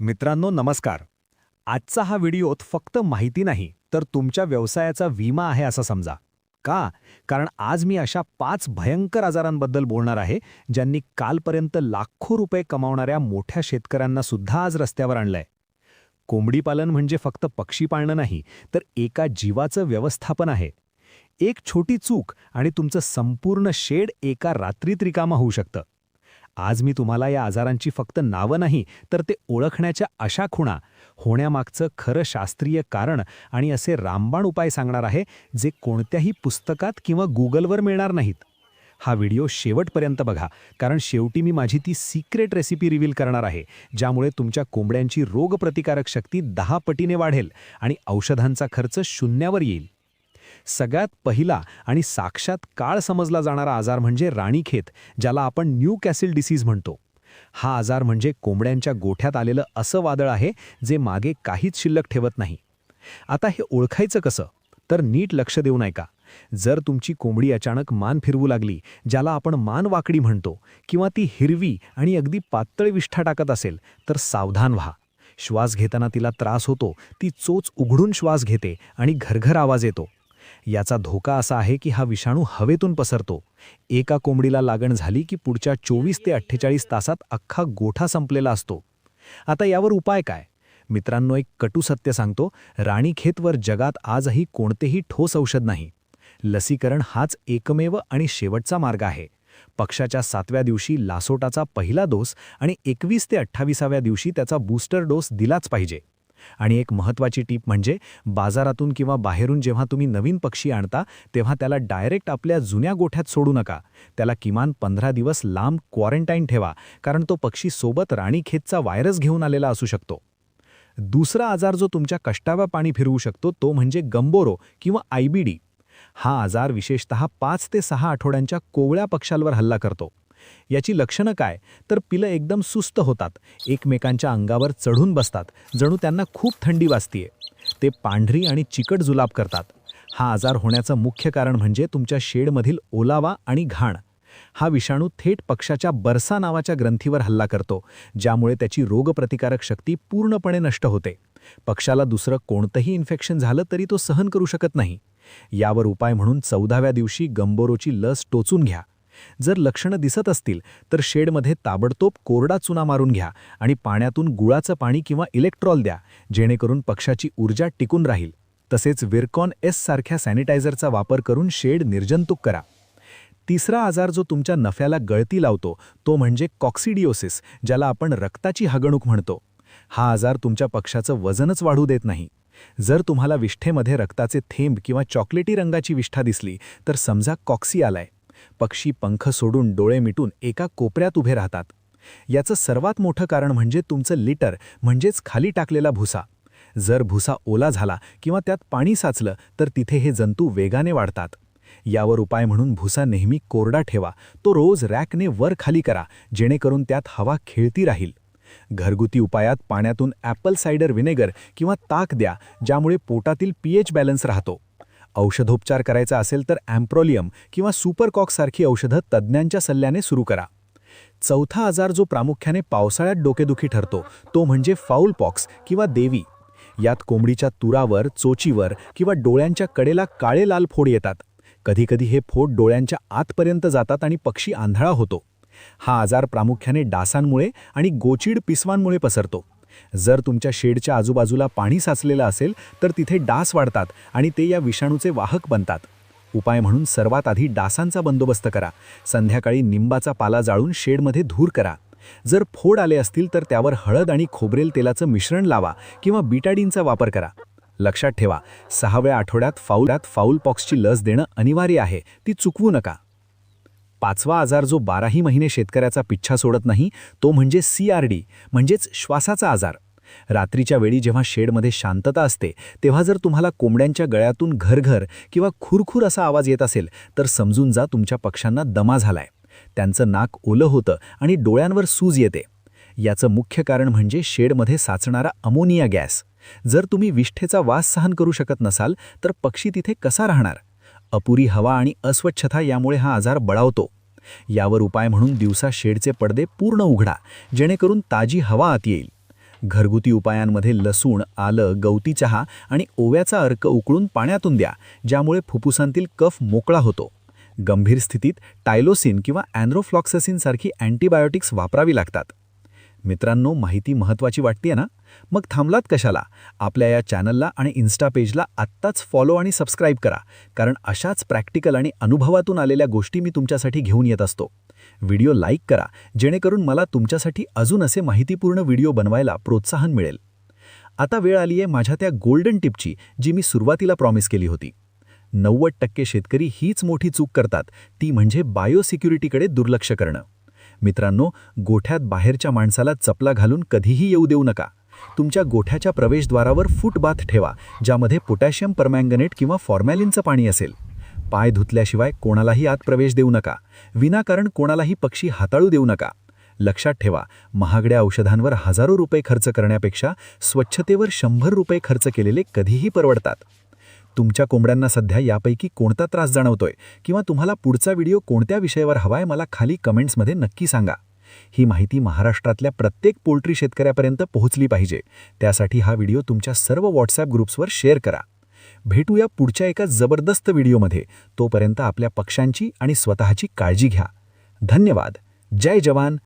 मित्रांनो नमस्कार. आजचा हा व्हिडिओत फक्त माहिती नाही तर तुमच्या व्यवसायाचा विमा आहे असं समजा. का? कारण आज मी अशा पाच भयंकर आजारांबद्दल बोलणार आहे ज्यांनी कालपर्यंत लाखो रुपये कमावणाऱ्या मोठ्या शेतकऱ्यांना सुद्धा आज रस्त्यावर आणलंय. कोंबडी पालन म्हणजे फक्त पक्षी पाळणं नाही तर एका जीवाचं व्यवस्थापन आहे. एक छोटी चूक आणि तुमचं संपूर्ण शेड एका रात्रीत रिकामा होऊ शकतं. आज मी तुम्हाला या आजारांची फक्त नावं नाही तर ते ओळखण्याच्या अशा खुणा होण्यामागचं खरं शास्त्रीय कारण आणि असे रामबाण उपाय सांगणार आहे जे कोणत्याही पुस्तकात किंवा गुगलवर मिळणार नाहीत. हा व्हिडिओ शेवटपर्यंत बघा कारण शेवटी मी माझी ती सिक्रेट रेसिपी रिव्हील करणार आहे ज्यामुळे तुमच्या कोंबड्यांची रोगप्रतिकारक शक्ती दहा पटीने वाढेल आणि औषधांचा खर्च शून्यावर येईल. सगळ्यात पहिला आणि साक्षात काळ समजला जाणारा आजार म्हणजे राणीखेत ज्याला आपण न्यू कॅसिल डिसीज म्हणतो. हा आजार म्हणजे कोंबड्यांच्या गोठ्यात आलेलं असं वादळ आहे जे मागे काहीच शिल्लक ठेवत नाही. आता हे ओळखायचं कसं? तर नीट लक्ष देऊ नये का जर तुमची कोंबडी अचानक मान फिरवू लागली ज्याला आपण मान वाकडी म्हणतो किंवा ती हिरवी आणि अगदी पातळ विष्ठा टाकत असेल तर सावधान व्हा. श्वास घेताना तिला त्रास होतो ती चोच उघडून श्वास घेते आणि घरघर आवाज येतो. याचा धोका असा आहे की हा विषाणू हवेतून पसरतो. एका कोंबडीला लागण झाली की पुढच्या चोवीस ते अठ्ठेचाळीस तासात अख्खा गोठा संपलेला असतो. आता यावर उपाय काय? मित्रांनो एक कटू सत्य सांगतो राणीखेतवर जगात आजही कोणतेही ठोस औषध नाही. लसीकरण हाच एकमेव आणि शेवटचा मार्ग आहे. पक्षाच्या सातव्या दिवशी लासोटाचा पहिला डोस आणि एकवीस ते अठ्ठावीसाव्या दिवशी त्याचा बूस्टर डोस दिलाच पाहिजे. आणि एक महत्त्वाची टीप म्हणजे बाजारातून किंवा बाहेरून जेव्हा तुम्ही नवीन पक्षी आणता तेव्हा त्याला डायरेक्ट आपल्या जुन्या गोठ्यात सोडू नका. त्याला किमान पंधरा दिवस लांब क्वारंटाईन ठेवा कारण तो पक्षी सोबत राणीखेतचा व्हायरस घेऊन आलेला असू शकतो. दुसरा आजार जो तुमच्या कष्टावा पाणी फिरवू शकतो तो म्हणजे गंबोरो किंवा आयबीडी हा आजार विशेषतः पाच ते सहा आठवड्यांच्या कोवळ्या पक्षांवर हल्ला करतो. याची लक्षणं काय? तर पिलं एकदम सुस्त होतात. एकमेकांच्या अंगावर चढून बसतात. जणू त्यांना खूप थंडी वाजतीये. ते पांढरी आणि चिकट जुलाब करतात. हा आजार होण्याचं मुख्य कारण म्हणजे तुमच्या शेडमधील ओलावा आणि घाण. हा विषाणू थेट पक्षाच्या बरसा नावाच्या ग्रंथीवर हल्ला करतो ज्यामुळे त्याची रोगप्रतिकारक शक्ती पूर्णपणे नष्ट होते. पक्षाला दुसरं कोणतंही इन्फेक्शन झालं तरी तो सहन करू शकत नाही. यावर उपाय म्हणून चौदाव्या दिवशी गंबोरोची लस टोचून घ्या. जर लक्षणं दिसत असतील तर शेडमध्ये ताबडतोब कोरडा चुना मारून घ्या आणि पाण्यातून गुळाचं पाणी किंवा इलेक्ट्रॉल द्या जेणेकरून पक्षाची ऊर्जा टिकून राहील. तसेच विरकॉन एस सारख्या सॅनिटायझरचा वापर करून शेड निर्जंतुक करा. तिसरा आजार जो तुमच्या नफ्याला गळती लावतो तो म्हणजे कॉक्सिडिओसिस ज्याला आपण रक्ताची हगणूक म्हणतो. हा आजार तुमच्या पक्षाचं वजनच वाढू देत नाही. जर तुम्हाला विष्ठेमध्ये रक्ताचे थेंब किंवा चॉकलेटी रंगाची विष्ठा दिसली तर समजा कॉक्सी आलाय. पक्षी पंख सोडून डोळे मिटून एका कोपऱ्यात उभे राहतात. याचं सर्वात मोठं कारण म्हणजे तुमचं लिटर म्हणजेच खाली टाकलेला भुसा. जर भुसा ओला झाला किंवा त्यात पाणी साचलं तर तिथे हे जंतू वेगाने वाढतात. यावर उपाय म्हणून भुसा नेहमी कोरडा ठेवा. तो रोज रॅकने वर खाली करा जेणेकरून त्यात हवा खेळती राहील. घरगुती उपायात पाण्यातून ॲपल सायडर व्हिनेगर किंवा ताक द्या ज्यामुळे पोटातील पीएच बॅलन्स राहतो. औषधोपचार करायचा असेल तर ॲम्प्रोलियम किंवा सुपरकॉकसारखी औषधं तज्ज्ञांच्या सल्ल्याने सुरू करा. चौथा आजार जो प्रामुख्याने पावसाळ्यात डोकेदुखी ठरतो तो म्हणजे फाऊल पॉक्स किंवा देवी. यात कोंबडीच्या तुरावर चोचीवर किंवा डोळ्यांच्या कडेला काळे लाल फोड येतात. कधीकधी हे फोड डोळ्यांच्या आतपर्यंत जातात आणि पक्षी आंधळा होतो. हा आजार प्रामुख्याने डासांमुळे आणि गोचीड पिसवांमुळे पसरतो. जर तुमच्या शेडच्या आजूबाजूला पाणी साचलेलं असेल तर तिथे डास वाढतात आणि ते या विषाणूचे वाहक बनतात. उपाय म्हणून सर्वात आधी डासांचा बंदोबस्त करा. संध्याकाळी निंबाचा पाला जाळून शेडमध्ये धूर करा. जर फोड आले असतील तर त्यावर हळद आणि खोबरेल तेलाचं मिश्रण लावा किंवा बिटाडीनचा वापर करा. लक्षात ठेवा सहाव्या आठवड्यात फाऊलात फाऊल पॉक्सची लस देणं अनिवार्य आहे ती चुकवू नका. पाचवा आजार जो बाराही महिने शेतकऱ्याचा पिच्छा सोडत नाही तो म्हणजे सी आर डी म्हणजेच श्वासाचा आजार. रात्रीच्या वेळी जेव्हा शेडमध्ये शांतता असते तेव्हा जर तुम्हाला कोंबड्यांच्या गळ्यातून घरघर किंवा खुरखुर असा आवाज येत असेल तर समजून जा तुमच्या पक्ष्यांना दमा झालाय. त्यांचं नाक ओलं होतं आणि डोळ्यांवर सूज येते. याचं मुख्य कारण म्हणजे शेडमध्ये साचणारा अमोनिया गॅस. जर तुम्ही विष्ठेचा वास सहन करू शकत नसाल तर पक्षी तिथे कसा राहणार? अपुरी हवा आणि अस्वच्छता यामुळे हा आजार बळावतो. यावर उपाय म्हणून दिवसा शेडचे पडदे पूर्ण उघडा जेणेकरून ताजी हवा आत येईल. घरगुती उपायांमध्ये लसूण आलं गवती चहा आणि ओव्याचा अर्क उकळून पाण्यातून द्या ज्यामुळे फुफ्फुसांतील कफ मोकळा होतो. गंभीर स्थितीत टायलोसिन किंवा अँड्रोफ्लॉक्सेसिनसारखी अँटीबायोटिक्स वापरावी लागतात. मित्रांनो माहिती महत्त्वाची वाटते ना? मग थांबलात कशाला? आपल्या या चॅनलला आणि इन्स्टा पेजला आत्ताच फॉलो आणि सबस्क्राईब करा कारण अशाच प्रॅक्टिकल आणि अनुभवातून आलेल्या गोष्टी मी तुमच्यासाठी घेऊन येत असतो. व्हिडिओ लाईक करा जेणेकरून मला तुमच्यासाठी अजून असे माहितीपूर्ण व्हिडिओ बनवायला प्रोत्साहन मिळेल. आता वेळ आली आहे माझ्या त्या गोल्डन टिपची जी मी सुरुवातीला प्रॉमिस केली होती. नव्वद टक्के शेतकरी हीच मोठी चूक करतात ती म्हणजे बायोसिक्युरिटीकडे दुर्लक्ष करणं. मित्रांनो गोठ्यात बाहेरच्या माणसाला चपला घालून कधीही येऊ देऊ नका. तुमच्या गोठ्याच्या प्रवेशद्वारावर फुटबाथ ठेवा ज्यामध्ये पोटॅशियम परमँगनेट किंवा फॉर्मॅलिनचं पाणी असेल. पाय धुतल्याशिवाय कोणालाही आत प्रवेश देऊ नका. विनाकारण कोणालाही पक्षी हाताळू देऊ नका. लक्षात ठेवा महागड्या औषधांवर हजारो रुपये खर्च करण्यापेक्षा स्वच्छतेवर शंभर रुपये खर्च केलेले कधीही परवडतात. तुमच्या कोंबड्यांना सध्या यापैकी कोणता त्रास जाणवतोय किंवा तुम्हाला पुढचा व्हिडिओ कोणत्या विषयावर हवाय मला खाली कमेंट्समध्ये नक्की सांगा. ही माहिती महाराष्ट्रातल्या प्रत्येक पोल्ट्री शेतकऱ्यापर्यंत पोहोचली पाहिजे. त्यासाठी हा व्हिडिओ तुमच्या सर्व व्हॉट्सॲप ग्रुप्सवर शेअर करा. भेटूया पुढच्या एका जबरदस्त व्हिडिओमध्ये. तोपर्यंत आपल्या पक्ष्यांची आणि स्वतःची काळजी घ्या. धन्यवाद. जय जवान.